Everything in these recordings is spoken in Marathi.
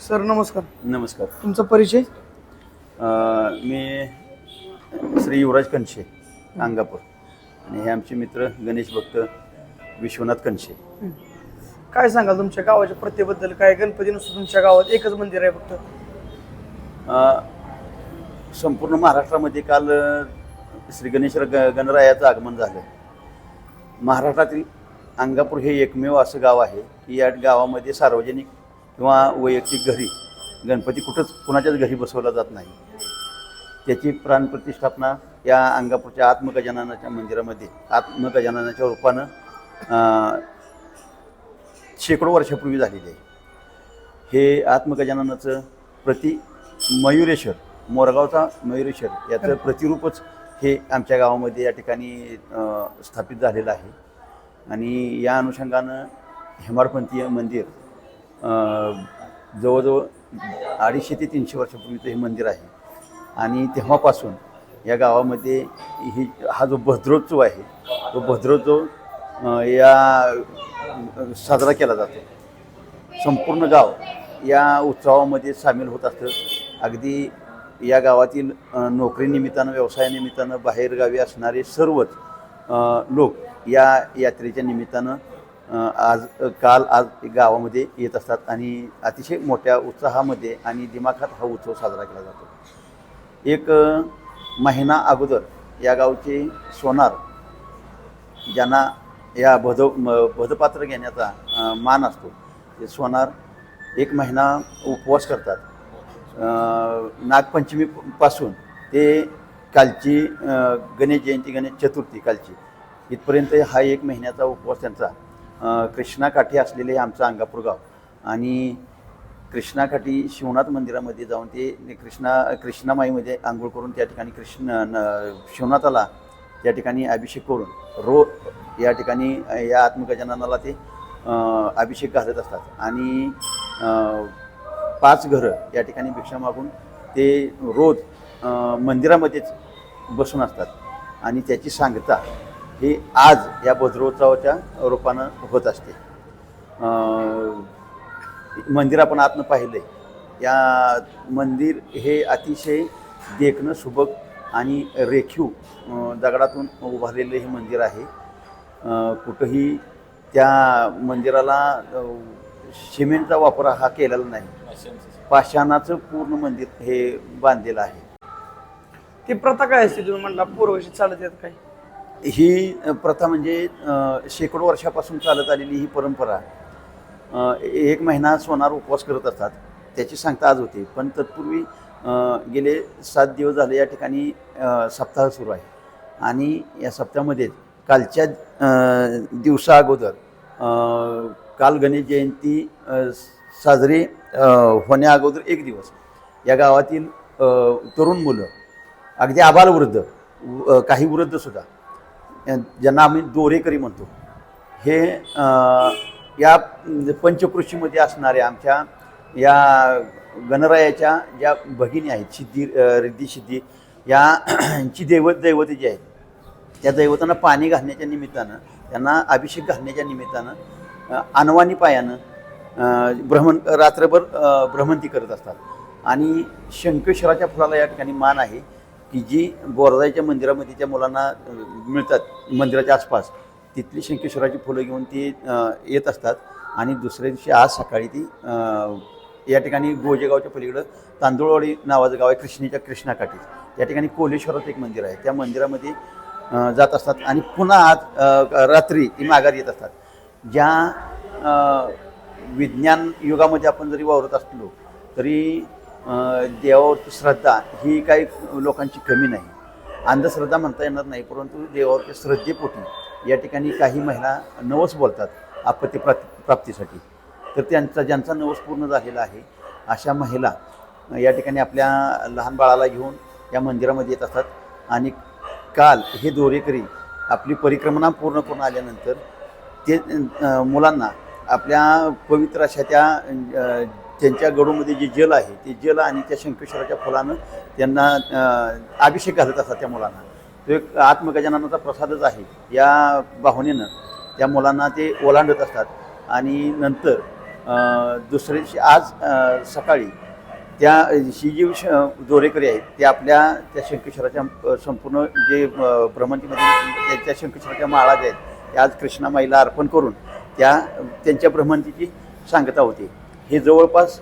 सर नमस्कार. नमस्कार. तुमचा परिचय? अ, मी श्री युवराज कनशे अंगापूर आणि हे आमचे मित्र गणेश भक्त विश्वनाथ कनशे. काय सांगाल तुमच्या गावाच्या प्रत्येबद्दल काय गणपती नसतो तुमच्या गावात एकच मंदिर आहे फक्त? अ, संपूर्ण महाराष्ट्रामध्ये काल अ, श्री गणेश ग- गणरायाचं आगमन झालं. महाराष्ट्रातील अंगापूर हे एकमेव असं गाव आहे की या गावामध्ये सार्वजनिक किंवा वैयक्तिक घरी गणपती कुठंच कुणाच्याच घरी बसवला जात नाही. त्याची प्राणप्रतिष्ठापना या अंगापूरच्या आत्मगजाननाच्या मंदिरामध्ये आत्मगजाननाच्या रूपानं शेकडो वर्षापूर्वी झालेली आहे. हे आत्मगजाननाचं प्रति मयुरेश्वर मोरगावचा मयुरेश्वर याचं प्रतिरूपच हे आमच्या गावामध्ये या ठिकाणी स्थापित झालेलं आहे. आणि या अनुषंगानं हेमाडपंथीय मंदिर जवळजवळ अडीचशे ते तीनशे वर्षापूर्वीचं हे मंदिर आहे. आणि तेव्हापासून या गावामध्ये ही हा जो भद्रोत्सव आहे तो भद्रोत्सव या साजरा केला जातो. संपूर्ण गाव या उत्सवामध्ये सामील होत असतं. अगदी या गावातील नोकरीनिमित्तानं व्यवसायानिमित्तानं बाहेरगावी असणारे सर्वच लोक या यात्रेच्या निमित्तानं आज काल आज गावामध्ये येत असतात आणि अतिशय मोठ्या उत्साहामध्ये आणि दिमाखात हा उत्सव साजरा केला जातो. एक महिना अगोदर या गावचे सोनार ज्यांना या भद म- भदपात्र घेण्याचा मान असतो ते सोनार एक महिना उपवास करतात. नागपंचमीपासून ते कालची गणेश जयंती गणेश चतुर्थी कालची इथपर्यंत हा एक महिन्याचा उपवास त्यांचा कृष्णाकाठी असलेले आमचं अंगापूर गाव. आणि कृष्णाकाठी शिवनाथ मंदिरामध्ये जाऊन ते कृष्णा कृष्णामाईमध्ये आंघोळ करून त्या ठिकाणी कृष्ण न- शिवनाथाला त्या ठिकाणी अभिषेक करून रो या ठिकाणी या आत्मगजाननाला ते अभिषेक घालत असतात. आणि पाच घरं या ठिकाणी भिक्षा मागून ते रोज मंदिरामध्येच बसून असतात. आणि त्याची सांगता ही आज या भद्रोत्सवाच्या रूपानं होत असते. मंदिर आपण आतनं पाहिलं या मंदिर हे अतिशय देखणं सुबक आणि रेखीव दगडातून उभारलेलं हे मंदिर आहे. कुठंही त्या मंदिराला सिमेंटचा वापर हा केलेला नाही. पाषाणाचं पूर्ण मंदिर हे बांधलेलं आहे. ती प्रथा काय असते? तुम्ही म्हणला पूर्वशी चालत येत काय? ही प्रथा म्हणजे शेकडो वर्षापासून चालत आलेली ही परंपरा एक महिना सोनार उपवास करत असतात त्याची सांगता आज होती. पण तत्पूर्वी गेले सात दिवस झाले या ठिकाणी सप्ताह सुरू आहे. आणि या सप्ताहामध्ये कालच्या दिवसा अगोदर काल गणेश जयंती साजरी होण्या अगोदर एक दिवस. या गावातील तरुण मुलं अगदी आबालवृद्ध काही वृद्धसुद्धा ज्यांना आम्ही दोरेकरी म्हणतो. हे या पंचकृषीमध्ये असणाऱ्या आमच्या या गणरायाच्या ज्या भगिनी आहेत सिद्धी रिद्धी सिद्धी यांची दैवत दैवत दैवते जी आहेत त्या दैवतांना पाणी घालण्याच्या निमित्तानं त्यांना अभिषेक घालण्याच्या निमित्तानं अनवानी पायानं भ्रमण रात्रभर भ्रमंती करत असतात. आणि शंकेश्वराच्या फुलाला या ठिकाणी मान आहे. की जी बोरदाईच्या मंदिरामध्ये त्या मुलांना मिळतात मंदिराच्या आसपास तिथली शंकेश्वराची फुलं घेऊन ती येत असतात. आणि दुसऱ्या दिवशी आज सकाळी ती या ठिकाणी गोजेगावच्या पलीकडं तांदूळवाडी नावाचं गाव आहे कृष्णीच्या कृष्णाकाठी. त्या ठिकाणी कोलेश्वराचं एक मंदिर आहे. त्या मंदिरामध्ये जात असतात आणि पुन्हा आज रात्री ती माघार येत असतात. ज्या विज्ञान युगामध्ये आपण जरी वावरत असलो तरी देवावरची श्रद्धा ही काही लोकांची कमी नाही. अंधश्रद्धा म्हणता येणार नाही परंतु देवावरच्या श्रद्धेपोटी या ठिकाणी काही महिला नवस बोलतात आपत्ती प्राप्ती प्राप्तीसाठी. तर त्यांचा ज्यांचा नवस पूर्ण झालेला आहे अशा महिला या ठिकाणी आपल्या लहान बाळाला घेऊन या मंदिरामध्ये येत असतात. आणि काल हे दोरेकरी आपली परिक्रमणा पूर्ण करून आल्यानंतर ते मुलांना आपल्या पवित्र अशा त्या त्यांच्या गडूमध्ये जे जल आहे ते जल आणि त्या शंकेश्वराच्या फुलानं त्यांना अभिषेक घालत असतात त्या मुलांना. तो एक आत्मगजाननाचा प्रसादच आहे. या भावनेनं त्या मुलांना ते ओलांडत असतात. आणि नंतर अं, आज सकाळी त्या ही जी श दोरेकरी आहेत ते आपल्या त्या शंकेश्वराच्या संपूर्ण जे भ्रमंतीमध्ये त्या शंकेश्वराच्या माळा ज्या आहेत त्या आज कृष्णामाईला अर्पण करून त्या त्यांच्या भ्रमंतीची सांगता होती. हे जवळपास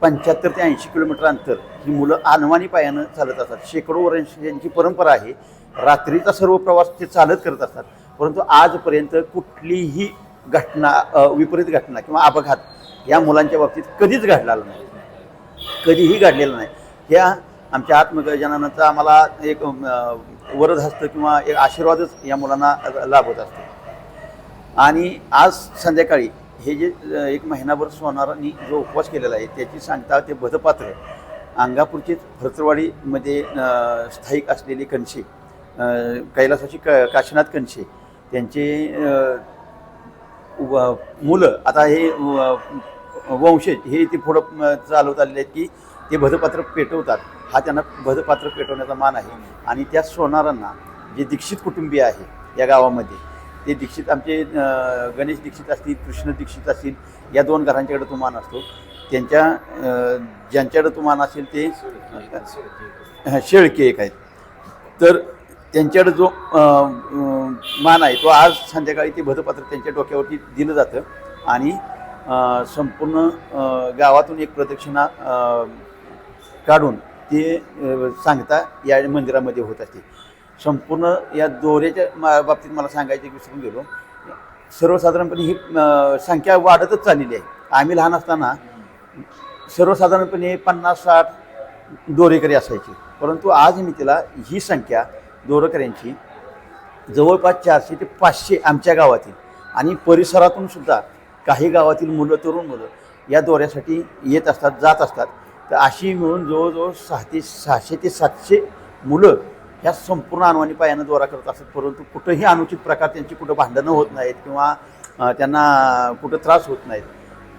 पंच्याहत्तर ते ऐंशी किलोमीटर अंतर ही मुलं आनवानी पायानं चालत असतात. शेकडो वर्ष यांची परंपरा आहे. रात्रीचा सर्व प्रवास ते चालत करत असतात. परंतु आजपर्यंत कुठलीही घटना विपरीत घटना किंवा अपघात या मुलांच्या बाबतीत कधीच घडलेला नाही. कधीही घडलेलं नाही. ह्या आमच्या आत्मगजाननाचा आम्हाला एक वरद असतं किंवा एक आशीर्वादच या मुलांना लाभत असतो. आणि आज संध्याकाळी हे जे एक महिनाभर सोनारांनी जो उपवास केलेला आहे त्याची सांगता ते भदपात्र अंगापूरचे भरतरवाडीमध्ये स्थायिक असलेले कणशे कैलासाची क काशीनाथ कणशे त्यांचे व- मुलं आता हे वंशज हे ते पुढं चालवत आलेले आहेत की ते भदपात्र पेटवतात. हा त्यांना भदपात्र पेटवण्याचा मान आहे. आणि त्या सोनारांना जे दीक्षित कुटुंबीय आहे या गावामध्ये ते दीक्षित आमचे गणेश दीक्षित असतील कृष्ण दीक्षित असतील या दोन घरांच्याकडे तो मान असतो. त्यांच्या ज्यांच्याकडे तो मान असेल ते शेळके एक आहेत. तर त्यांच्याकडे जो मान आहे तो आज संध्याकाळी ते भदपात्र त्यांच्या डोक्यावरती दिलं जातं आणि संपूर्ण गावातून एक प्रदक्षिणा काढून ते सांगता या मंदिरामध्ये होत असते. संपूर्ण या दोऱ्याच्या मा- बाबतीत मला सांगायचं विसरून गेलो. सर्वसाधारणपणे ही संख्या वाढतच चाललेली आहे. आम्ही लहान असताना सर्वसाधारणपणे पन्नास साठ दोरेकरी असायचे. परंतु आज मी तिला ही संख्या दोरेकऱ्यांची जवळपास चारशे ते पाचशे आमच्या गावातील आणि परिसरातून सुद्धा काही गावातील मुलं तरुण मुलं या दौऱ्यासाठी येत असतात जात असतात. तर अशी मिळून जवळजवळ सहा ते सहाशे ते सातशे मुलं ह्या संपूर्ण अनुवानी पायानं दौरा करत असतात परंतु कुठंही अनुचित प्रकार त्यांची कुठं भांडणं होत नाहीत किंवा त्यांना कुठं त्रास होत नाहीत.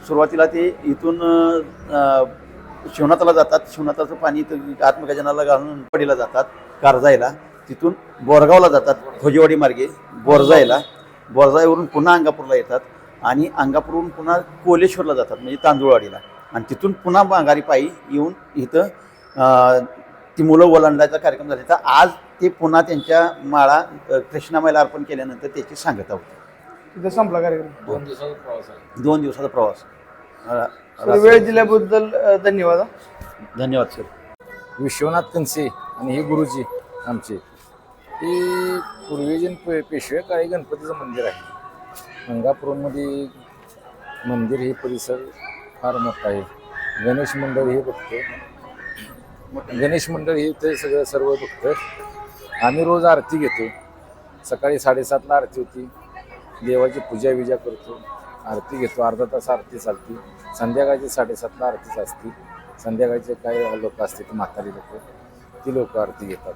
सुरुवातीला ते इथून शिवनाथाला जातात. शिवनाथाचं पाणी इथं आत्मगजनाला घालून पडीला जातात कारजायला तिथून बोरगावला जातात खोजेवाडी मार्गे बोरजायला बोरजाईवरून पुन्हा अंगापूरला येतात आणि अंगापूरवरून पुन्हा कोलेश्वरला जातात म्हणजे तांदूळवाडीला. आणि तिथून पुन्हा माघारी पायी येऊन इथं ती मुलं ओलांडायचा कार्यक्रम झाला. तर आज ते पुन्हा त्यांच्या माळा कृष्णामाईला अर्पण केल्यानंतर त्याची सांगता होती. तिथं संपला कार्यक्रम? दोन दिवसाचा प्रवास आहे. दोन दिवसाचा प्रवास. वेळ दिल्याबद्दल अ, धन्यवाद हा. धन्यवाद सर. विश्वनाथ कनसे आणि हे गुरुजी आमचे. हे पूर्वीजन पे पेशवे काळी गणपतीचं मंदिर आहे. गंगापूरमध्ये मंदिर हे परिसर फार मोठा आहे. गणेश मंडळ हे बघतो गणेश मंडळ हे ते सगळं सर्व बघतं आम्ही रोज आरती घेतो. सकाळी साडेसातला आरती होती. देवाची पूजा विजा करतो. आरती घेतो. अर्धा तास आरती चालते. संध्याकाळची साडेसातला आरतीच असते. संध्याकाळचे काही लोक असते ते म्हातारी लोक. ती लोक आरती घेतात.